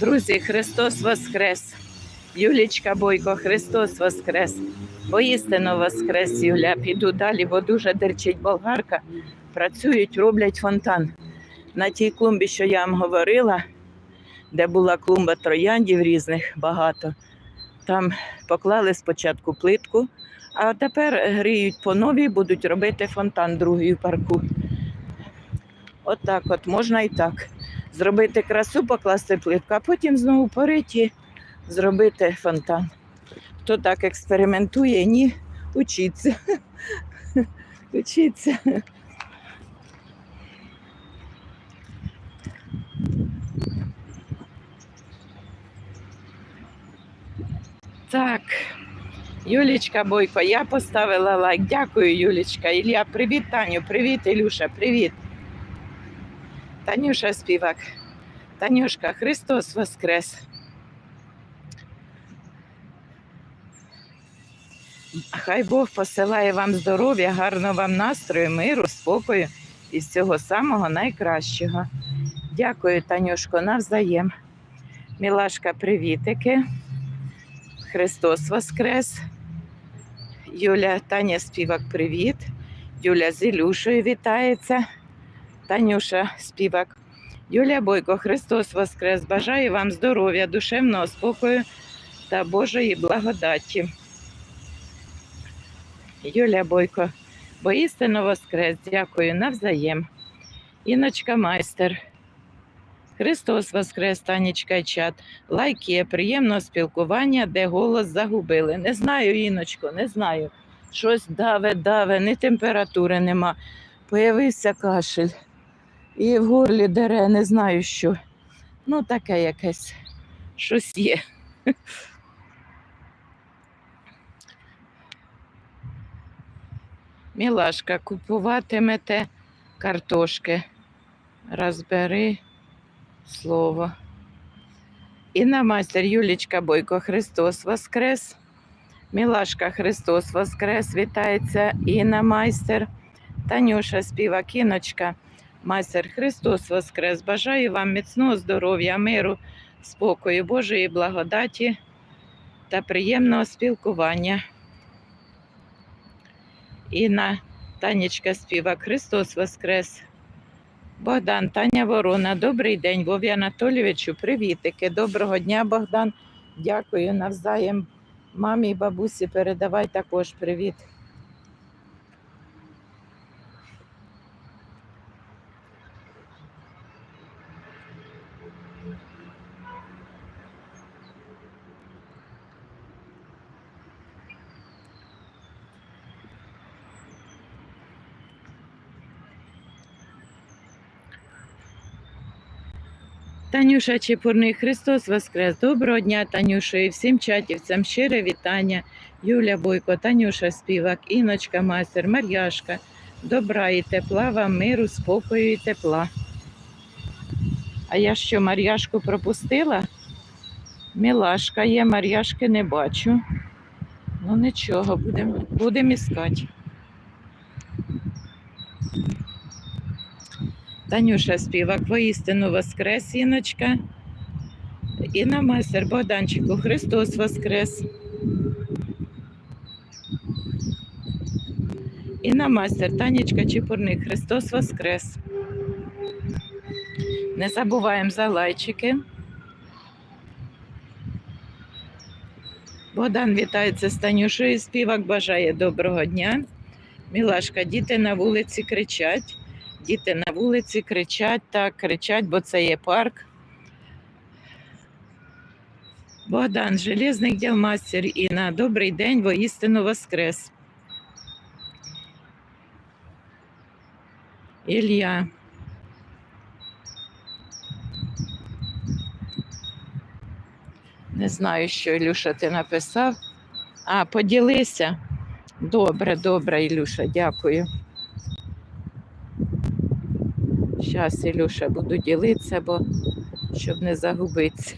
Друзі, Христос Воскрес! Юлічка Бойко, Христос Воскрес! Воістину Воскрес, Юля. Піду далі, бо дуже дерчить болгарка. Працюють, роблять фонтан. На тій клумбі, що я вам говорила, де була клумба трояндів різних багато. Там поклали спочатку плитку, а тепер гріють по новій, будуть робити фонтан другий у парку. Отак от, можна і так. Зробити красу, покласти плитку, а потім знову пориті зробити фонтан. Хто так експериментує, ні, учіться. Учіться. Так, Юлічка Бойко, я поставила лайк. Дякую, Юлічка. Ілля, привіт, Таню, привіт, Ілюша, привіт. Танюша співак. Танюшка, Христос Воскрес. Хай Бог посилає вам здоров'я, гарного вам настрою, миру, спокою і всього самого найкращого. Дякую, Танюшко, навзаєм. Мілашка, привітики. Христос Воскрес. Юля, Таня співак, привіт. Юля з Ілюшею вітається. Танюша співак. Юлія Бойко, Христос Воскрес. Бажаю вам здоров'я, душевного спокою та Божої благодаті. Юлія Бойко, бо істинно Воскрес. Дякую навзаєм. Іночка майстер. Христос Воскрес, Танечка і чат. Лайк є, приємного спілкування, де голос загубили. Не знаю, Іночко, не знаю. Щось даве, даве, ні температури нема. Появився кашель. І в горлі дере, не знаю що. Ну, таке якесь. Щось є. Мілашка, купуватимете картошки. Розбери слово. Інна майстер Юлічка Бойко Христос Воскрес. Мілашка Христос Воскрес. Вітається Інна майстер. Танюша співа кіночка. Майстер Христос Воскрес. Бажаю вам міцного здоров'я, миру, спокою, Божої благодаті та приємного спілкування. Інна Танечка співак Христос Воскрес. Богдан, Таня Ворона, добрий день, Вові Анатолійовичу, привітики. Доброго дня, Богдан. Дякую навзаєм. Мамі і бабусі передавай також привіт. Танюша Чепурний, Христос Воскрес. Доброго дня, Танюша, і всім чатівцям щире вітання. Юля Бойко, Танюша Співак, Іночка Майстер, Мар'яшка. Добра і тепла вам, миру, спокою і тепла. А я що, Мар'яшку пропустила? Мілашка є, Мар'яшки не бачу. Ну нічого, будемо будем іскати. Танюша співак, воістину воскрес, Іночка. Інна майстер Богданчику, Христос Воскрес. Інна майстер, Танечка Чепурник, Христос Воскрес. Не забуваємо за лайчики. Богдан вітається з Танюшою. Співак бажає доброго дня. Мілашка, діти на вулиці кричать. Діти на вулиці кричать так, кричать, бо це є парк. Богдан, железний ділмастер Інна, добрий день, воістину воскрес. Ілля. Не знаю, що Ілюша ти написав. А, поділися. Добре, добре, Ілюша, дякую. Зараз, Ілюша, буду ділитися, бо щоб не загубитися.